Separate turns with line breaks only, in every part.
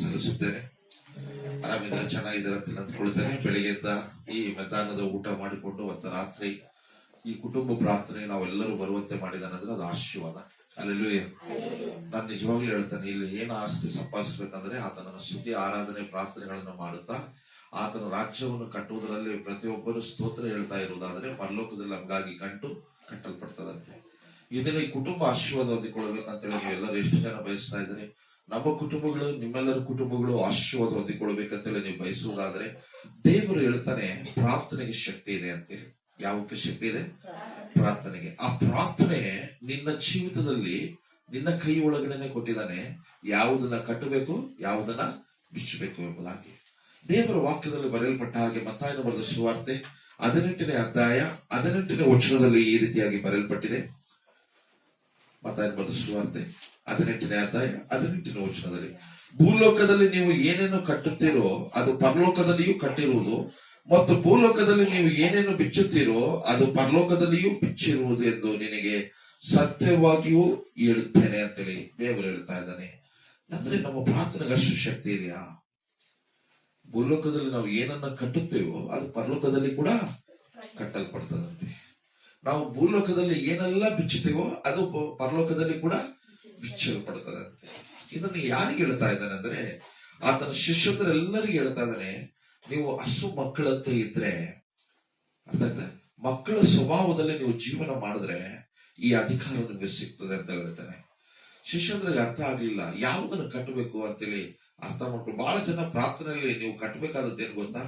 ಸಲ್ಲಿಸುತ್ತೇನೆ ಆರಾಮಿದ್ರೆ ಚೆನ್ನಾಗಿದ್ದಾರೆ ಅಂತ ಅಂದ್ಕೊಳ್ತೇನೆ ಬೆಳಿಗ್ಗೆಯಿಂದ ಈ ಮಧ್ಯಾಹ್ನದ ಊಟ ಮಾಡಿಕೊಂಡು ಮತ್ತು ರಾತ್ರಿ ಈ ಕುಟುಂಬ ಪ್ರಾರ್ಥನೆ ನಾವೆಲ್ಲರೂ ಬರುವಂತೆ ಮಾಡಿದಾನಂದ್ರೆ ಅದು ಆಶೀರ್ವಾದ. ಅಲ್ಲೆಲ್ಲೂ ನಾನು ನಿಜವಾಗ್ಲೂ ಹೇಳ್ತೇನೆ, ಇಲ್ಲಿ ಏನು ಆಸ್ತಿ ಸಂಪಾದಿಸ್ಬೇಕಂದ್ರೆ ಆತನ ಸುದ್ದಿ ಆರಾಧನೆ, ಪ್ರಾರ್ಥನೆಗಳನ್ನು ಮಾಡುತ್ತಾ, ಆತನ ರಾಜ್ಯವನ್ನು ಕಟ್ಟುವುದರಲ್ಲಿ ಪ್ರತಿಯೊಬ್ಬರು ಸ್ತೋತ್ರ ಹೇಳ್ತಾ ಇರುವುದಾದ್ರೆ ಪರಲೋಕದಲ್ಲಿ ನಮಗಾಗಿ ಗಂಟು ಕಟ್ಟಲ್ಪಡ್ತದಂತೆ. ಇದನ್ನ ಈ ಕುಟುಂಬ ಆಶೀರ್ವಾದ ಹೊಂದಿಕೊಳ್ಬೇಕಂತೇಳಿ ನೀವೆಲ್ಲರೂ ಎಷ್ಟು ಜನ ಬಯಸ್ತಾ ಇದ್ದೀರಿ? ನಮ್ಮ ಕುಟುಂಬಗಳು, ನಿಮ್ಮೆಲ್ಲರ ಕುಟುಂಬಗಳು ಆಶೀರ್ವಾದ ಹೊಂದಿಕೊಳ್ಬೇಕಂತೇಳಿ ನೀವು ಬಯಸುವುದಾದ್ರೆ, ದೇವರು ಹೇಳ್ತಾನೆ, ಪ್ರಾರ್ಥನೆಗೆ ಶಕ್ತಿ ಇದೆ ಅಂತೇಳಿ. ಯಾವಕ್ಕೆ ಶಕ್ತಿ ಇದೆ? ಪ್ರಾರ್ಥನೆಗೆ. ಆ ಪ್ರಾರ್ಥನೆ ನಿನ್ನ ಜೀವಿತದಲ್ಲಿ, ನಿನ್ನ ಕೈ ಒಳಗಡೆನೆ ಕೊಟ್ಟಿದ್ದಾನೆ. ಯಾವುದನ್ನ ಕಟ್ಟಬೇಕು, ಯಾವುದನ್ನ ಬಿಚ್ಚಬೇಕು ಎಂಬುದಾಗಿ. ದೇವರ ವಾಕ್ಯದಲ್ಲಿ ಬರೆಯಲ್ಪಟ್ಟ ಹಾಗೆ ಮತ್ತಾಯನ ಬರೆದ ಸುವಾರ್ತೆ, ಹದಿನೆಂಟನೇ ಅಧ್ಯಾಯ, ಹದಿನೆಂಟನೇ ವಚನದಲ್ಲಿ ಈ ರೀತಿಯಾಗಿ ಬರೆಯಲ್ಪಟ್ಟಿದೆ. ಮತ್ತಾಯನ ಬರೆದ ಸುವಾರ್ತೆ. ಹದಿನೆಂಟನೇ ಅಧ್ಯಾಯ ಹದಿನೆಂಟನೇ ವಚನದಲ್ಲಿ. ಭೂಲೋಕದಲ್ಲಿ ನೀವು ಏನೇನು ಕಟ್ಟುತ್ತೀರೋ, ಅದು ಪರಲೋಕದಲ್ಲಿಯೂ ಕಟ್ಟಿರುವುದು, ಮತ್ತು ಭೂಲೋಕದಲ್ಲಿ ನೀವು ಏನೇನು ಬಿಚ್ಚುತ್ತೀರೋ, ಅದು ಪರಲೋಕದಲ್ಲಿಯೂ ಬಿಚ್ಚಿರುವುದು ಎಂದು ನಿನಗೆ ಸತ್ಯವಾಗಿಯೂ ಹೇಳುತ್ತೇನೆ ಅಂತೇಳಿ ದೇವರು ಹೇಳ್ತಾ ಇದ್ದಾನೆ. ಅಂದ್ರೆ ನಮ್ಮ ಪ್ರಾರ್ಥನೆಗೆ ಅಷ್ಟು ಶಕ್ತಿ ಇದೆಯಾ? ಭೂಲೋಕದಲ್ಲಿ ನಾವು ಏನನ್ನ ಕಟ್ಟುತ್ತೇವೋ, ಅದು ಪರಲೋಕದಲ್ಲಿ ಕೂಡ ಕಟ್ಟಲ್ಪಡ್ತದಂತೆ. ನಾವು ಭೂಲೋಕದಲ್ಲಿ ಏನೆಲ್ಲ ಬಿಚ್ಚುತ್ತೇವೋ, ಅದು ಪರಲೋಕದಲ್ಲಿ ಕೂಡ ಬಿಚ್ಚಲ್ಪಡ್ತದಂತೆ ಇದನ್ನು ಯಾರಿಗೆ ಹೇಳ್ತಾ ಇದ್ದಾನೆ ಅಂದ್ರೆ, ಆತನ ಶಿಷ್ಯಂದ್ರೆಲ್ಲರಿಗೆ ಹೇಳ್ತಾ ಇದ್ದಾನೆ, ನೀವು ಹಸು ಮಕ್ಕಳಂತೆ ಇದ್ರೆ, ಅರ್ಥ? ಮಕ್ಕಳ ಸ್ವಭಾವದಲ್ಲಿ ನೀವು ಜೀವನ ಮಾಡಿದ್ರೆ ಈ ಅಧಿಕಾರ ನಿಮಗೆ ಸಿಗ್ತದೆ ಅಂತ ಹೇಳ್ತಾನೆ. ಶಿಷ್ಯಂದ್ರಿಗೆ ಅರ್ಥ ಆಗ್ಲಿಲ್ಲ, ಯಾವುದನ್ನು ಕಟ್ಟಬೇಕು ಅಂತೇಳಿ ಅರ್ಥ ಮಾಡ್ಕೊಂಡು ಬಹಳ ಜನ ಪ್ರಾರ್ಥನೆಯಲ್ಲಿ ನೀವು ಕಟ್ಟಬೇಕಾದದ್ದು ಏನು ಗೊತ್ತಾ?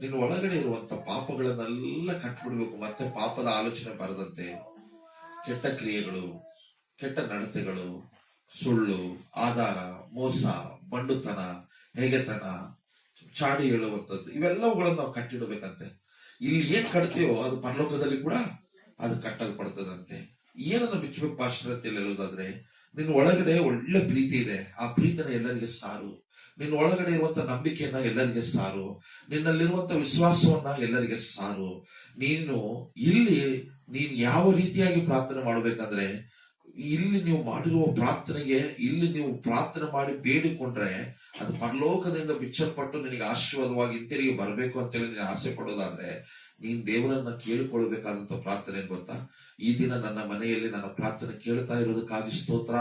ನಿನ್ನ ಒಳಗಡೆ ಇರುವಂತ ಪಾಪಗಳನ್ನೆಲ್ಲ ಕಟ್ಬಿಡ್ಬೇಕು, ಮತ್ತೆ ಪಾಪದ ಆಲೋಚನೆ ಬರದಂತೆ, ಕೆಟ್ಟ ಕ್ರಿಯೆಗಳು ಕೆಟ್ಟ ನಡತೆಗಳು, ಸುಳ್ಳು, ಆಧಾರ, ಮೋಸ, ಬಂಡುತನ, ಹೇಗೆತನ, ಚಾಡಿ ಹೇಳುವಂಥದ್ದು, ಇವೆಲ್ಲವುಗಳನ್ನು ನಾವು ಕಟ್ಟಿಡಬೇಕಂತೆ. ಇಲ್ಲಿ ಏನ್ ಕಟ್ತೀವೋ ಅದು ಪರಲೋಕದಲ್ಲಿ ಕೂಡ ಅದು ಕಟ್ಟಲ್ಪಡ್ತದಂತೆ. ಏನನ್ನ ಬಿಚ್ಚಬೇಕು ಅಂತ ಹೇಳೋದಾದ್ರೆ ನಿನ್ನ ಒಳಗಡೆ ಒಳ್ಳೆ ಪ್ರೀತಿ ಇದೆ, ಆ ಪ್ರೀತಿನ ಎಲ್ಲರಿಗೆ ಸಾರು. ನಿನ್ನ ಒಳಗಡೆ ಇರುವಂತ ನಂಬಿಕೆಯನ್ನ ಎಲ್ಲರಿಗೆ ಸಾರು. ನಿನ್ನಲ್ಲಿರುವಂತ ವಿಶ್ವಾಸವನ್ನ ಎಲ್ಲರಿಗೆ ಸಾರು. ನೀನು ಇಲ್ಲಿ, ನೀನು ಯಾವ ರೀತಿಯಾಗಿ ಪ್ರಾರ್ಥನೆ ಮಾಡಬೇಕಂದ್ರೆ ಇಲ್ಲಿ ನೀವು ಮಾಡಿರುವ ಪ್ರಾರ್ಥನೆಗೆ, ಇಲ್ಲಿ ನೀವು ಪ್ರಾರ್ಥನೆ ಮಾಡಿ ಬೇಡಿಕೊಂಡ್ರೆ ಅದು ಪರಲೋಕದಿಂದ ಬಿಚ್ಚಲ್ಪಟ್ಟು ನಿನಗೆ ಆಶೀರ್ವಾದವಾಗಿ ಹಿಂತಿರುಗಿ ಬರಬೇಕು ಅಂತೇಳಿ ನೀನು ಆಸೆ ಪಡೋದಾದ್ರೆ ನೀನ್ ದೇವರನ್ನ ಕೇಳಿಕೊಳ್ಬೇಕಾದಂತ ಪ್ರಾರ್ಥನೆ ಗೊತ್ತಾ? ಈ ದಿನ ನನ್ನ ಮನೆಯಲ್ಲಿ ನನ್ನ ಪ್ರಾರ್ಥನೆ ಕೇಳ್ತಾ ಇರೋದಕ್ಕಾಗಿ ಸ್ತೋತ್ರ.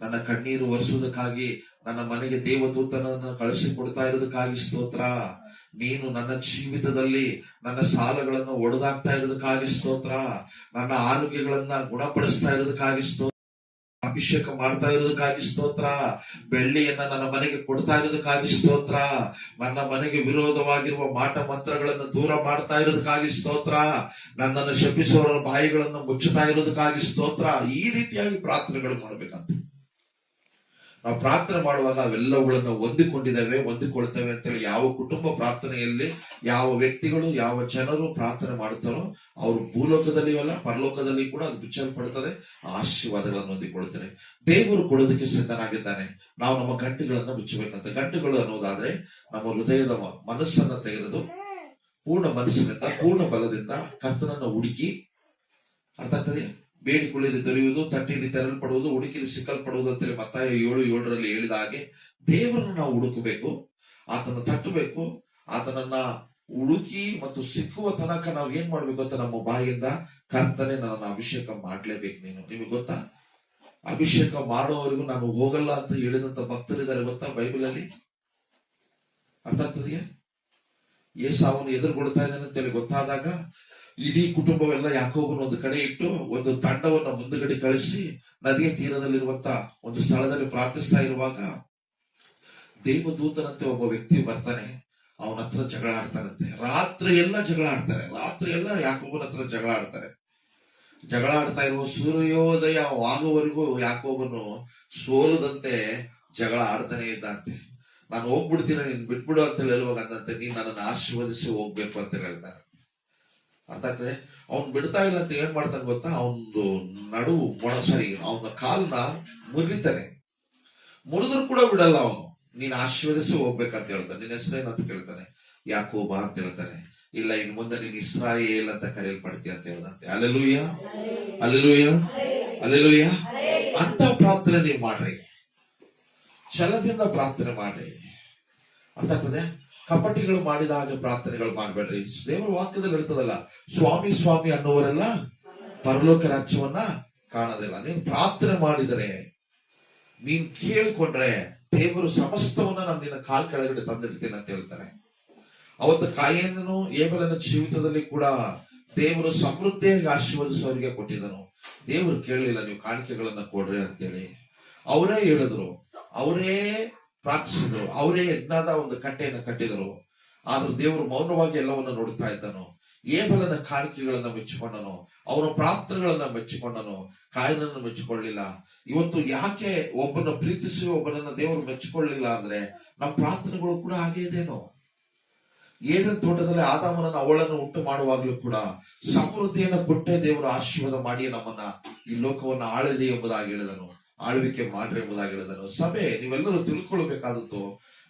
ನನ್ನ ಕಣ್ಣೀರು ಒರೆಸೋದಕ್ಕಾಗಿ ನನ್ನ ಮನೆಗೆ ದೇವದೂತನನ್ನ ಕಳಿಸಿ ಕೊಡ್ತಾ ಇರೋದಕ್ಕಾಗಿ ಸ್ತೋತ್ರ. ನೀನು ನನ್ನ ಜೀವಿತದಲ್ಲಿ ನನ್ನ ಸಾಲಗಳನ್ನು ಒಡೆದಾಕ್ತಾ ಇರೋದಕ್ಕಾಗಿ ಸ್ತೋತ್ರ. ನನ್ನ ಆರೋಗ್ಯಗಳನ್ನ ಗುಣಪಡಿಸ್ತಾ ಇರೋದಕ್ಕಾಗಿ ಸ್ತೋತ್ರ. ಅಭಿಷೇಕ ಮಾಡ್ತಾ ಇರೋದಕ್ಕಾಗಿ ಸ್ತೋತ್ರ. ಬೆಳ್ಳಿಯನ್ನ ನನ್ನ ಮನೆಗೆ ಕೊಡ್ತಾ ಇರೋದಕ್ಕಾಗಿ ಸ್ತೋತ್ರ. ನನ್ನ ಮನೆಗೆ ವಿರೋಧವಾಗಿರುವ ಮಾಟ ಮಂತ್ರಗಳನ್ನು ದೂರ ಮಾಡ್ತಾ ಇರೋದಕ್ಕಾಗಿ ಸ್ತೋತ್ರ. ನನ್ನನ್ನು ಶಪಿಸೋರ ಬಾಯಿಗಳನ್ನು ಮುಚ್ಚುತ್ತಾ ಇರೋದಕ್ಕಾಗಿ ಸ್ತೋತ್ರ. ಈ ರೀತಿಯಾಗಿ ಪ್ರಾರ್ಥನೆಗಳು ಮಾಡ್ಬೇಕಂತ. ನಾವು ಪ್ರಾರ್ಥನೆ ಮಾಡುವಾಗ ಅವೆಲ್ಲವುಗಳನ್ನು ಹೊಂದಿಕೊಂಡಿದ್ದೇವೆ ಹೊಂದಿಕೊಳ್ತೇವೆ ಅಂತೇಳಿ ಯಾವ ಕುಟುಂಬ ಪ್ರಾರ್ಥನೆಯಲ್ಲಿ ಯಾವ ವ್ಯಕ್ತಿಗಳು ಯಾವ ಜನರು ಪ್ರಾರ್ಥನೆ ಮಾಡುತ್ತಾರೋ ಅವರು ಭೂಲೋಕದಲ್ಲಿ ಅಲ್ಲ ಪರಲೋಕದಲ್ಲಿ ಕೂಡ ಅದು ಬಿಚ್ಚಲ್ಪಡುತ್ತದೆ. ಆಶೀರ್ವಾದಗಳನ್ನು ಹೊಂದಿಕೊಳ್ತಾರೆ ದೇವರು ಕೊಡೋದಕ್ಕೆ ಸಿದ್ಧನಾಗಿದ್ದಾನೆ. ನಾವು ನಮ್ಮ ಗಂಟುಗಳನ್ನು ಬಿಚ್ಚಬೇಕಂತ ಗಂಟುಗಳು ಅನ್ನೋದಾದ್ರೆ ನಮ್ಮ ಹೃದಯದ ಮನಸ್ಸನ್ನ ತೆಗೆದು ಪೂರ್ಣ ಮನಸ್ಸಿನಿಂದ ಪೂರ್ಣ ಬಲದಿಂದ ಕರ್ತನನ್ನು ಹುಡುಕಿ ಅರ್ಥ ಆಗ್ತದೆ ಬೇಡಿಕೊಳ್ಳಿರಿ ದೊರೆಯುವುದು ತಟ್ಟಿರಿ ತೆರಲ್ಪಡುವುದು ಹುಡುಕಿರಿ ಸಿಕ್ಕಲ್ಪಡುವುದು ಅಂತೇಳಿ ಮತ್ತಾಯ ಏಳು, ಏಳರಲ್ಲಿ ಹೇಳಿದ ಹಾಗೆ ದೇವರನ್ನು ನಾವು ಹುಡುಕಬೇಕು ಆತನ ತಟ್ಟಬೇಕು, ಆತನನ್ನ ಹುಡುಕಿ ಮತ್ತು ಸಿಕ್ಕುವ ತನಕ ನಾವು ಏನ್ ಮಾಡ್ಬೇಕು ಅಂತ ನಮ್ಮ ಬಾಯಿಯಿಂದ ಕರ್ತನೆ ನನ್ನ ಅಭಿಷೇಕ ಮಾಡ್ಲೇಬೇಕು ನೀನು. ನಿಮಗೆ ಗೊತ್ತಾ? ಅಭಿಷೇಕ ಮಾಡುವವರೆಗೂ ನಾನು ಹೋಗಲ್ಲ ಅಂತ ಹೇಳಿದಂತ ಭಕ್ತರಿದ್ದಾರೆ ಗೊತ್ತಾ ಬೈಬಲ್ ಅಲ್ಲಿ ಅರ್ಥ ಆಗ್ತದೆಯಾ? ಏಸಾವನು ಎದುರುಗೊಳ್ತಾ ಇದ್ದಾನೆ ಅಂತೇಳಿ ಗೊತ್ತಾದಾಗ ಇಡೀ ಕುಟುಂಬವೆಲ್ಲ ಯಾಕೋಬನ ಒಂದು ಕಡೆ ಇಟ್ಟು ಒಂದು ತಂಡವನ್ನ ಮುಂದುಗಡೆ ಕಳಿಸಿ ನದಿಯ ತೀರದಲ್ಲಿರುವಂತ ಒಂದು ಸ್ಥಳದಲ್ಲಿ ಪ್ರಾರ್ಥಿಸ್ತಾ ಇರುವಾಗ ದೇವದೂತನಂತೆ ಒಬ್ಬ ವ್ಯಕ್ತಿ ಬರ್ತಾನೆ. ಅವನ ಹತ್ರ ಜಗಳ ಆಡ್ತಾನಂತೆ. ರಾತ್ರಿ ಎಲ್ಲ ಜಗಳ ಆಡ್ತಾರೆ. ರಾತ್ರಿ ಎಲ್ಲ ಯಾಕೋಬನ ಹತ್ರ ಜಗಳ ಆಡ್ತಾರೆ. ಜಗಳ ಆಡ್ತಾ ಇರುವ ಸೂರ್ಯೋದಯ ಆಗುವವರೆಗೂ ಯಾಕೋಬನು ಸೋಲದಂತೆ ಜಗಳ ಆಡ್ತಾನೆ ಇದ್ದಂತೆ ನಾನು ಹೋಗ್ಬಿಡ್ತೀನಿ, ನೀನ್ ಬಿಟ್ಬಿಡು ಅಂತ ಹೇಳುವಾಗ ಅಂದಂತೆ ನೀನ್ ನನ್ನನ್ನು ಆಶೀರ್ವದಿಸಿ ಹೋಗ್ಬೇಕು ಅಂತ ಹೇಳ್ತಾನೆ ಅರ್ಥ ಆಗ್ತದೆ? ಅವ್ನ್ ಬಿಡ್ತಾ ಇಲ್ಲ ಅಂತ ಏನ್ ಮಾಡ್ತಾನೆ ಗೊತ್ತಾ? ಅವನು ನಡು ಮೊಣ ಸರಿ ಅವನ ಕಾಲನ್ನ ಮುರಿತಾನೆ. ಮುರಿದ್ರು ಕೂಡ ಬಿಡಲ್ಲ ಅವನು. ನೀನ್ ಆಶೀರ್ವದಿಸಿ ಹೋಗ್ಬೇಕಂತ ಹೇಳ್ತಾನೆ. ನಿನ್ನ ಹೆಸರೇನಂತ ಕೇಳ್ತಾನೆ. ಯಾಕೋಬ ಅಂತ ಹೇಳ್ತಾನೆ. ಇಲ್ಲ ಇನ್ ಮುಂದೆ ನೀನ್ ಇಸ್ರಾಯೇಲ್ ಅಂತ ಕರೆಯಲ್ಪಡ್ತೀಯ ಅಂತ ಹೇಳ್ದಂತೆ. ಅಲ್ಲೆಲೂಯ ಅಲ್ಲೆಲೂಯ ಅಲ್ಲೆಲೂಯ ಅಂತ ಪ್ರಾರ್ಥನೆ ನೀವು ಮಾಡ್ರಿ. ಛಲದಿಂದ ಪ್ರಾರ್ಥನೆ ಮಾಡ್ರಿ. ಅರ್ಥ ಆಗ್ತದೆ? ಕಪಟಿಗಳು ಮಾಡಿದ ಹಾಗೆ ಪ್ರಾರ್ಥನೆಗಳು ಮಾಡಬೇಡ್ರಿ. ದೇವರ ವಾಕ್ಯದಲ್ಲಿ ಇರ್ತದಲ್ಲ ಸ್ವಾಮಿ ಸ್ವಾಮಿ ಅನ್ನುವರೆಲ್ಲ ಪರಲೋಕ ರಾಜ್ಯವನ್ನ ಕಾಣೋದಿಲ್ಲ. ನೀನ್ ಪ್ರಾರ್ಥನೆ ಮಾಡಿದರೆ, ನೀನ್ ಕೇಳಿಕೊಂಡ್ರೆ ದೇವರು ಸಮಸ್ತವನ್ನ ನಾನು ನಿನ್ನ ಕಾಲ್ ಕೆಳಗಡೆ ತಂದಿಡ್ತೀನಿ ಅಂತ ಹೇಳ್ತಾರೆ. ಅವತ್ತು ಕಾಯೇನನು ಏಬಲನ ಜೀವಿತದಲ್ಲಿ ಕೂಡ ದೇವರು ಸಮೃದ್ಧಿಯಾಗಿ ಆಶೀರ್ವದಿಸೋರಿಗೆ ಕೊಟ್ಟಿದ್ದನು. ದೇವರು ಕೇಳಲಿಲ್ಲ, ನೀವು ಕಾಣಿಕೆಗಳನ್ನ ಕೊಡ್ರಿ ಅಂತೇಳಿ. ಅವರೇ ಹೇಳಿದ್ರು. ಅವರೇ ಪ್ರಾರ್ಥಿಸಿದ್ರು. ಅವರೇ ಯಜ್ಞದ ಒಂದು ಕಟ್ಟೆಯನ್ನು ಕಟ್ಟಿದರು. ಆದ್ರೂ ದೇವರು ಮೌನವಾಗಿ ಎಲ್ಲವನ್ನ ನೋಡ್ತಾ ಇದ್ದನು. ಏಬಲನ ಕಾಣಿಕೆಗಳನ್ನ ಮೆಚ್ಚಿಕೊಂಡನು. ಅವನ ಪ್ರಾರ್ಥನೆಗಳನ್ನ ಮೆಚ್ಚಿಕೊಂಡನು. ಕಾಯನನ್ನು ಮೆಚ್ಚಿಕೊಳ್ಳಿಲ್ಲ. ಇವತ್ತು ಯಾಕೆ ಒಬ್ಬನ ಪ್ರೀತಿಸಿ ಒಬ್ಬನನ್ನ ದೇವರು ಮೆಚ್ಚಿಕೊಳ್ಳಿಲ್ಲ ಅಂದ್ರೆ ನಮ್ಮ ಪ್ರಾರ್ಥನೆಗಳು ಕೂಡ ಹಾಗೆ ಇದೇನು. ಏನೇನ್ ತೋಟದಲ್ಲಿ ಆದಾಮನನ್ನ ಅವಳನ್ನು ಉಂಟು ಮಾಡುವಾಗ್ಲೂ ಕೂಡ ಸಮೃದ್ಧಿಯನ್ನು ಕೊಟ್ಟೆ ದೇವರು ಆಶೀರ್ವಾದ ಮಾಡಿ ನಮ್ಮನ್ನ ಈ ಲೋಕವನ್ನ ಆಳಲಿ ಎಂಬುದಾಗಿ ಹೇಳಿದನು. ಆಳ್ವಿಕೆ ಮಾಡ್ರಿ ಎಂಬುದಾಗಿ ಹೇಳಿದನು ಸಭೆ, ನೀವೆಲ್ಲರೂ ತಿಳ್ಕೊಳ್ಬೇಕಾದದ್ದು,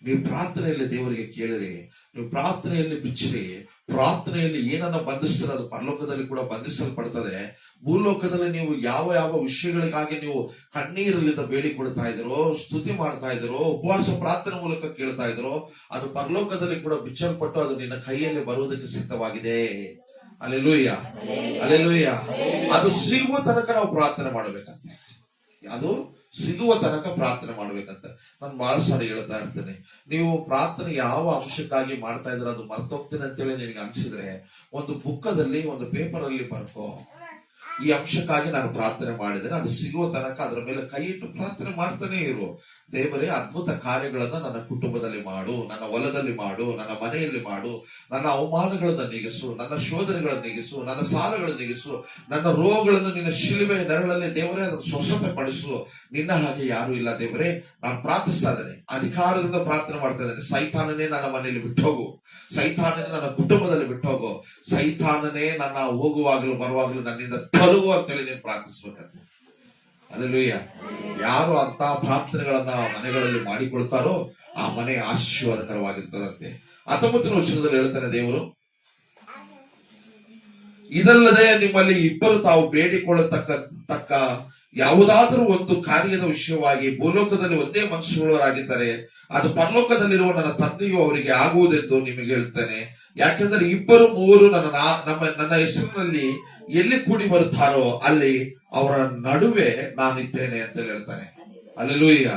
ನೀವು ಪ್ರಾರ್ಥನೆಯಲ್ಲಿ ದೇವರಿಗೆ ಕೇಳಿರಿ, ನೀವು ಪ್ರಾರ್ಥನೆಯಲ್ಲಿ ಬಿಚ್ಚಿರಿ, ಪ್ರಾರ್ಥನೆಯಲ್ಲಿ ಏನನ್ನ ಬಂಧಿಸ್ತೀರ, ಅದು ಪರಲೋಕದಲ್ಲಿ ಕೂಡ ಬಂಧಿಸಲ್ಪಡ್ತದೆ. ಭೂಲೋಕದಲ್ಲಿ ನೀವು ಯಾವ ಯಾವ ವಿಷಯಗಳಿಗಾಗಿ ನೀವು ಕಣ್ಣೀರಲ್ಲಿಂದ ಬೇಡಿಕೊಳ್ತಾ ಇದ್ದೀರೋ, ಸ್ತುತಿ ಮಾಡ್ತಾ ಇದ್ದೀರೋ, ಉಪವಾಸ ಪ್ರಾರ್ಥನೆ ಮೂಲಕ ಕೇಳ್ತಾ ಇದ್ದೀರೋ, ಅದು ಪರಲೋಕದಲ್ಲಿ ಕೂಡ ಬಿಚ್ಚಲ್ಪಟ್ಟು ಅದು ನಿನ್ನ ಕೈಯಲ್ಲಿ ಬರುವುದಕ್ಕೆ ಸಿದ್ಧವಾಗಿದೆ. ಅಲ್ಲೆಲೂಯ್ಯ ಅಲ್ಲೆಲೂಯ್ಯ ಅದು ಸಿಗುವ ತನಕ ನಾವು ಪ್ರಾರ್ಥನೆ ಮಾಡಬೇಕಂತೆ ಅದು ಸಿಗುವ ತನಕ ಪ್ರಾರ್ಥನೆ ಮಾಡ್ಬೇಕಂತ. ನಾನು ಬಹಳ ಸಾರಿ ಹೇಳ್ತಾ ಇರ್ತೇನೆ. ನೀವು ಪ್ರಾರ್ಥನೆ ಯಾವ ಅಂಶಕ್ಕಾಗಿ ಮಾಡ್ತಾ ಇದ್ರೆ ಅದು ಮರ್ತೋಗ್ತೇನೆ ಅಂತೇಳಿ ನಿನಗೆ ಅನ್ಸಿದ್ರೆ, ಒಂದು ಬುಕ್ಕದಲ್ಲಿ, ಒಂದು ಪೇಪರ್ ಅಲ್ಲಿ ಬರ್ಕೋ. ಈ ಅಂಶಕ್ಕಾಗಿ ನಾನು ಪ್ರಾರ್ಥನೆ ಮಾಡಿದರೆ ಅದು ಸಿಗುವ ತನಕ ಅದರ ಮೇಲೆ ಕೈ ಇಟ್ಟು ಪ್ರಾರ್ಥನೆ ಮಾಡ್ತಾನೆ ಇರು. ದೇವರೇ, ಅದ್ಭುತ ಕಾರ್ಯಗಳನ್ನ ನನ್ನ ಕುಟುಂಬದಲ್ಲಿ ಮಾಡು, ನನ್ನ ಹೊಲದಲ್ಲಿ ಮಾಡು, ನನ್ನ ಮನೆಯಲ್ಲಿ ಮಾಡು, ನನ್ನ ಅವಮಾನಗಳನ್ನ ನೀಗಿಸು, ನನ್ನ ಶೋಧನೆಗಳನ್ನ ನೀಗಿಸು, ನನ್ನ ಸಾಲಗಳನ್ನು ನೀಗಿಸು, ನನ್ನ ರೋಗಗಳನ್ನು ನಿನ್ನ ಶಿಲುಬೆ ನೆರಳಲ್ಲಿ ದೇವರೇ ಅದನ್ನು ಸ್ವಸ್ಥತೆ ಪಡಿಸು ನಿನ್ನ ಹಾಗೆ ಯಾರು ಇಲ್ಲ ದೇವರೇ. ನಾನು ಪ್ರಾರ್ಥಿಸ್ತಾ ಇದ್ದೇನೆ. ಅಧಿಕಾರದಿಂದ ಪ್ರಾರ್ಥನೆ ಮಾಡ್ತಾ ಇದ್ದೇನೆ. ಸೈತಾನನೇ ನನ್ನ ಮನೆಯಲ್ಲಿ ಬಿಟ್ಟು ಹೋಗು ಸೈತಾನನೇ ನನ್ನ ಕುಟುಂಬದಲ್ಲಿ ಸೈತಾನನೇ ನನ್ನ ಹೋಗುವಾಗಲೂ ಬರುವಾಗಲೂ ನನ್ನಿಂದ ತಲುಗು ಅಂತೇಳಿ ನೀನು ಪ್ರಾರ್ಥಿಸ್ಬೇಕಂತೆ. ಅಲ್ಲೂಯ್ಯ ಯಾರು ಅಂತ ಪ್ರಾರ್ಥನೆಗಳನ್ನ ಮನೆಗಳಲ್ಲಿ ಮಾಡಿಕೊಳ್ತಾರೋ ಆ ಮನೆ ಆಶೀರ್ವಾದಕರವಾಗಿರ್ತದಂತೆ. ಹತ್ತೊಂಬತ್ತನೇ ವರ್ಷದಲ್ಲಿ ಹೇಳ್ತಾನೆ ದೇವರು, ಇದಲ್ಲದೆ ನಿಮ್ಮಲ್ಲಿ ಇಬ್ಬರು ತಾವು ಬೇಡಿಕೊಳ್ಳತಕ್ಕ ತಕ್ಕ ಯಾವುದಾದರೂ ಒಂದು ಕಾರ್ಯದ ವಿಷಯವಾಗಿ ಭೂಲೋಕದಲ್ಲಿ ಒಂದೇ ಮನುಷ್ಯರಾಗಿದ್ದರೆ ಅದು ಪರಲೋಕದಲ್ಲಿರುವ ನನ್ನ ತಂದೆಯು ಅವರಿಗೆ ಆಗುವುದೆಂದು ನಿಮಗೆ ಹೇಳ್ತೇನೆ. ಯಾಕೆಂದ್ರೆ ಇಬ್ಬರು ಮೂವರು ನನ್ನ ನಮ್ಮ ನನ್ನ ಹೆಸರಿನಲ್ಲಿ ಎಲ್ಲಿ ಕೂಡಿ ಬರುತ್ತಾರೋ ಅಲ್ಲಿ ಅವರ ನಡುವೆ ನಾನಿದ್ದೇನೆ ಅಂತ ಹೇಳ್ತಾನೆ. ಅಲ್ಲೆಲೂಯ್ಯ.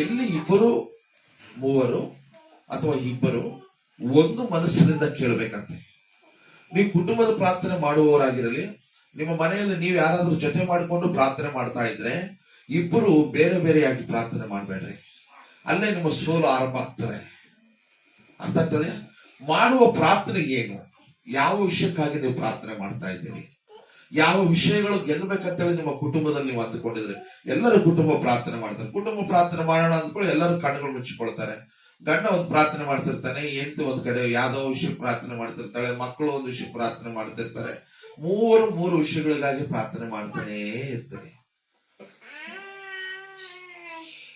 ಎಲ್ಲಿ ಇಬ್ಬರು ಮೂವರು ಅಥವಾ ಇಬ್ಬರು ಒಂದು ಮನಸ್ಸಿನಿಂದ ಕೇಳಬೇಕಂತೆ. ನೀವು ಕುಟುಂಬದ ಪ್ರಾರ್ಥನೆ ಮಾಡುವವರಾಗಿರಲಿ ನಿಮ್ಮ ಮನೆಯಲ್ಲಿ ನೀವು ಯಾರಾದ್ರೂ ಜೊತೆ ಮಾಡಿಕೊಂಡು ಪ್ರಾರ್ಥನೆ ಮಾಡ್ತಾ ಇದ್ರೆ ಇಬ್ಬರು ಬೇರೆ ಬೇರೆಯಾಗಿ ಪ್ರಾರ್ಥನೆ ಮಾಡಬೇಡ್ರಿ. ಅಲ್ಲೇ ನಿಮ್ಮ ಸೋಲು ಆರಂಭ ಆಗ್ತದೆ. ಅರ್ಥ ಆಗ್ತದೆ? ಮಾಡುವ ಪ್ರಾರ್ಥನೆ ಏನು? ಯಾವ ವಿಷಯಕ್ಕಾಗಿ ನೀವು ಪ್ರಾರ್ಥನೆ ಮಾಡ್ತಾ ಇದ್ದೀರಿ? ಯಾವ ವಿಷಯಗಳು ಗೆಲ್ಲಬೇಕಂತೇಳಿ ನಿಮ್ಮ ಕುಟುಂಬದಲ್ಲಿ ನೀವು ಅಂದುಕೊಂಡಿದ್ರೆ? ಎಲ್ಲರೂ ಕುಟುಂಬ ಪ್ರಾರ್ಥನೆ ಮಾಡ್ತಾರೆ. ಕುಟುಂಬ ಪ್ರಾರ್ಥನೆ ಮಾಡೋಣ ಅಂದ್ಕೊಳ್ಳಿ ಎಲ್ಲರೂ ಕಣ್ಣುಗಳು ಮುಚ್ಚಿಕೊಳ್ತಾರೆ. ಗಂಡ ಒಂದು ಪ್ರಾರ್ಥನೆ ಮಾಡ್ತಿರ್ತಾನೆ, ಹೆಂಡತಿ ಒಂದ್ ಕಡೆ ಯಾವ್ದೋ ವಿಷಯ ಪ್ರಾರ್ಥನೆ ಮಾಡ್ತಿರ್ತಾಳೆ, ಮಕ್ಕಳು ಒಂದು ವಿಷಯ ಪ್ರಾರ್ಥನೆ ಮಾಡ್ತಿರ್ತಾರೆ. ಮೂವರು ಮೂರು ವಿಷಯಗಳಿಗಾಗಿ ಪ್ರಾರ್ಥನೆ ಮಾಡ್ತಾನೇ ಇರ್ತಾನೆ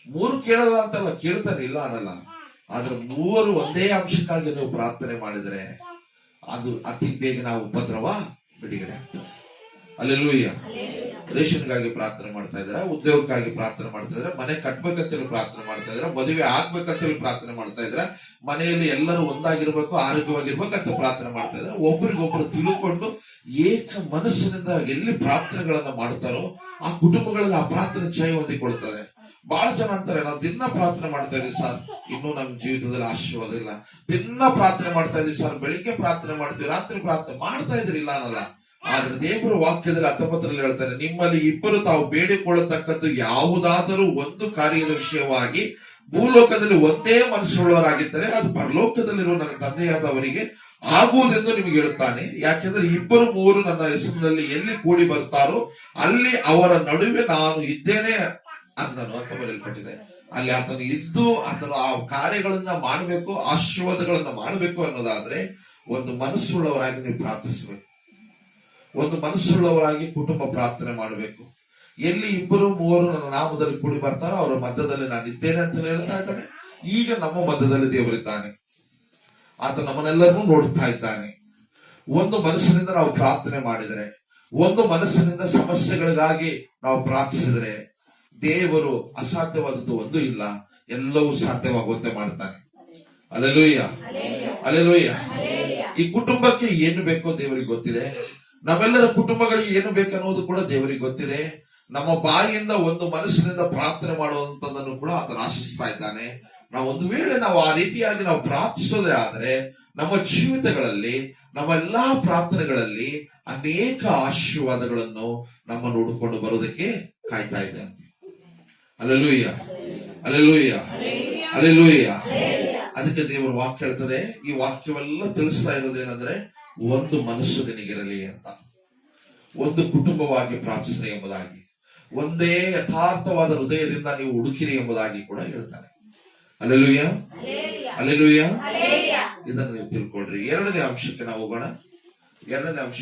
ಮೂರು ಕೇಳೋದು ಅಂತಲ್ಲ, ಕೇಳ್ತಾನೆ ಇಲ್ಲ ಅನ್ನಲ್ಲ. ಆದ್ರೆ ಮೂವರು ಒಂದೇ ಅಂಶಕ್ಕಾಗಿ ನೀವು ಪ್ರಾರ್ಥನೆ ಮಾಡಿದರೆ ಅದು ಅತಿ ಬೇಗ ನಾವು ಉಪದ್ರವ ಬಿಡುಗಡೆ ಆಗ್ತದೆ. ಅಲ್ಲೆಲ್ಲೂಯ್ಯ ರೇಷನ್ಗಾಗಿ ಪ್ರಾರ್ಥನೆ ಮಾಡ್ತಾ ಇದ್ರ ಉದ್ಯೋಗಕ್ಕಾಗಿ ಪ್ರಾರ್ಥನೆ ಮಾಡ್ತಾ ಇದ್ರೆ ಮನೆ ಕಟ್ಬೇಕಂತೇಳಿ ಪ್ರಾರ್ಥನೆ ಮಾಡ್ತಾ ಇದ್ರ ಮದುವೆ ಆಗ್ಬೇಕಂತೇಳಿ ಪ್ರಾರ್ಥನೆ ಮಾಡ್ತಾ ಇದ್ರ ಮನೆಯಲ್ಲಿ ಎಲ್ಲರೂ ಒಂದಾಗಿರ್ಬೇಕು ಆರೋಗ್ಯವಾಗಿರ್ಬೇಕು ಅಂತ ಪ್ರಾರ್ಥನೆ ಮಾಡ್ತಾ ಇದ್ರ ಒಬ್ರಿಗೊಬ್ರು ತಿಳ್ಕೊಂಡು ಏಕ ಮನಸ್ಸಿನಿಂದ ಎಲ್ಲಿ ಪ್ರಾರ್ಥನೆಗಳನ್ನ ಮಾಡ್ತಾರೋ ಆ ಕುಟುಂಬಗಳಲ್ಲಿ ಆ ಪ್ರಾರ್ಥನೆ ಜಯ ಹೊಂದಿಕೊಳ್ತದೆ. ಬಹಳ ಜನ ಅಂತಾರೆ, ನಾವು ದಿನ ಪ್ರಾರ್ಥನೆ ಮಾಡ್ತಾ ಇದೀವಿ ಸರ್. ಇನ್ನೂ ನಮ್ಮ ಜೀವಿತದಲ್ಲಿ ಆಶೀರ್ವಾದ ಇಲ್ಲ. ದಿನ ಪ್ರಾರ್ಥನೆ ಮಾಡ್ತಾ ಇದೀವಿ ಸರ್. ಬೆಳಿಗ್ಗೆ ಪ್ರಾರ್ಥನೆ ಮಾಡ್ತೀವಿ, ರಾತ್ರಿ ಪ್ರಾರ್ಥನೆ ಮಾಡ್ತಾ ಇದ್ರಿ ಇಲ್ಲ ಅನ್ನಲ್ಲ. ಆದ್ರೆ ದೇವರ ವಾಕ್ಯದಲ್ಲಿ ಹತ್ತೊಂಬತ್ತರಲ್ಲಿ ಹೇಳ್ತಾರೆ, ನಿಮ್ಮಲ್ಲಿ ಇಬ್ಬರು ತಾವು ಬೇಡಿಕೊಳ್ಳತಕ್ಕದ್ದು ಯಾವುದಾದರೂ ಒಂದು ಕಾರ್ಯದ ವಿಷಯವಾಗಿ ಭೂಲೋಕದಲ್ಲಿ ಒಂದೇ ಮನಸ್ಸುಳ್ಳವರಾಗಿದ್ದರೆ ಅದು ಪರಲೋಕದಲ್ಲಿರುವ ನನ್ನ ತಂದೆಯಾದವರಿಗೆ ಆಗುವುದೆಂದು ನಿಮಗೆ ಹೇಳುತ್ತಾನೆ. ಯಾಕೆಂದ್ರೆ ಇಬ್ಬರು ಮೂವರು ನನ್ನ ಹೆಸರಿನಲ್ಲಿ ಎಲ್ಲಿ ಕೂಡಿ ಬರ್ತಾರೋ ಅಲ್ಲಿ ಅವರ ನಡುವೆ ನಾನು ಇದ್ದೇನೆ ಅಂದನು ಅಂತ ಬರೆಯಲ್ಪಟ್ಟಿದೆ ಅಲ್ಲಿ ಆತನು ಇದ್ದು ಆತನು ಆ ಕಾರ್ಯಗಳನ್ನ ಮಾಡಬೇಕು, ಆಶೀರ್ವಾದಗಳನ್ನ ಮಾಡಬೇಕು ಅನ್ನೋದಾದ್ರೆ ಒಂದು ಮನಸ್ಸುಳ್ಳವರಾಗಿ ನೀವು ಪ್ರಾರ್ಥಿಸಬೇಕು. ಒಂದು ಮನಸ್ಸುಳ್ಳವರಾಗಿ ಕುಟುಂಬ ಪ್ರಾರ್ಥನೆ ಮಾಡಬೇಕು. ಎಲ್ಲಿ ಇಬ್ಬರು ಮೂವರು ನನ್ನ ನಾಮದಲ್ಲಿ ಕೂಡಿ ಬರ್ತಾರೋ ಅವರ ಮಧ್ಯದಲ್ಲಿ ನಾನು ಇದ್ದೇನೆ ಅಂತ ಹೇಳ್ತಾ ಇದ್ದಾನೆ. ಈಗ ನಮ್ಮ ಮಧ್ಯದಲ್ಲಿ ದೇವರಿದ್ದಾನೆ. ಆತ ನಮ್ಮನ್ನೆಲ್ಲರನ್ನೂ ನೋಡುತ್ತಾ ಇದ್ದಾನೆ. ಒಂದು ಮನಸ್ಸಿನಿಂದ ನಾವು ಪ್ರಾರ್ಥನೆ ಮಾಡಿದರೆ, ಒಂದು ಮನಸ್ಸಿನಿಂದ ಸಮಸ್ಯೆಗಳಿಗಾಗಿ ನಾವು ಪ್ರಾರ್ಥಿಸಿದರೆ ದೇವರು ಅಸಾಧ್ಯವಾದದ್ದು ಒಂದು ಇಲ್ಲ, ಎಲ್ಲವೂ ಸಾಧ್ಯವಾಗುವಂತೆ ಮಾಡ್ತಾನೆ ಅಲೆಲುಯ್ಯ ಅಲೆಲುಯ್ಯ ಈ ಕುಟುಂಬಕ್ಕೆ ಏನು ಬೇಕೋ ದೇವರಿಗೆ ಗೊತ್ತಿದೆ. ನಮ್ಮೆಲ್ಲರ ಕುಟುಂಬಗಳಿಗೆ ಏನು ಬೇಕನ್ನೋದು ಕೂಡ ದೇವರಿಗೆ ಗೊತ್ತಿದೆ. ನಮ್ಮ ಬಾಯಿಯಿಂದ ಒಂದು ಮನಸ್ಸಿನಿಂದ ಪ್ರಾರ್ಥನೆ ಮಾಡುವಂತದನ್ನು ಕೂಡ ಆತನ ಆಶಿಸ್ತಾ ಇದ್ದಾನೆ. ನಾವು ಒಂದು ವೇಳೆ ನಾವು ಆ ರೀತಿಯಾಗಿ ನಾವು ಪ್ರಾರ್ಥಿಸೋದೇ ಆದ್ರೆ, ನಮ್ಮ ಜೀವಿತಗಳಲ್ಲಿ, ನಮ್ಮ ಎಲ್ಲಾ ಪ್ರಾರ್ಥನೆಗಳಲ್ಲಿ ಅನೇಕ ಆಶೀರ್ವಾದಗಳನ್ನು ನಮ್ಮ ನೋಡಿಕೊಂಡು ಬರೋದಕ್ಕೆ ಕಾಯ್ತಾ ಇದೆ ಅಲ್ಲೆಲೂಯ್ಯ ಅಲ್ಲೂಯ್ಯ ಅಲ್ಲೂಯ್ಯ ಅದಕ್ಕೆ ದೇವರು ವಾಕ್ಯ ಹೇಳ್ತದೆ ಈ ವಾಕ್ಯವೆಲ್ಲ ತಿಳಿಸ್ತಾ ಇರೋದೇನಂದ್ರೆ ಒಂದು ಮನಸ್ಸು ನಿನಗಿರಲಿ ಅಂತ. ಒಂದು ಕುಟುಂಬವಾಗಿ ಪ್ರಾರ್ಥಿಸ್ರಿ ಎಂಬುದಾಗಿ. ಒಂದೇ ಯಥಾರ್ಥವಾದ ಹೃದಯದಿಂದ ನೀವು ಹುಡುಕಿರಿ ಎಂಬುದಾಗಿ ಕೂಡ ಹೇಳ್ತಾನೆ. ಅಲ್ಲೆಲೂಯ್ಯ ಅಲ್ಲೆಲೂಯ್ಯ ಇದನ್ನು ನೀವು ತಿಳ್ಕೊಳ್ರಿ. ಎರಡನೇ ಅಂಶಕ್ಕೆ ನಾವು ಹೋಗೋಣ. ಎರಡನೇ ಅಂಶ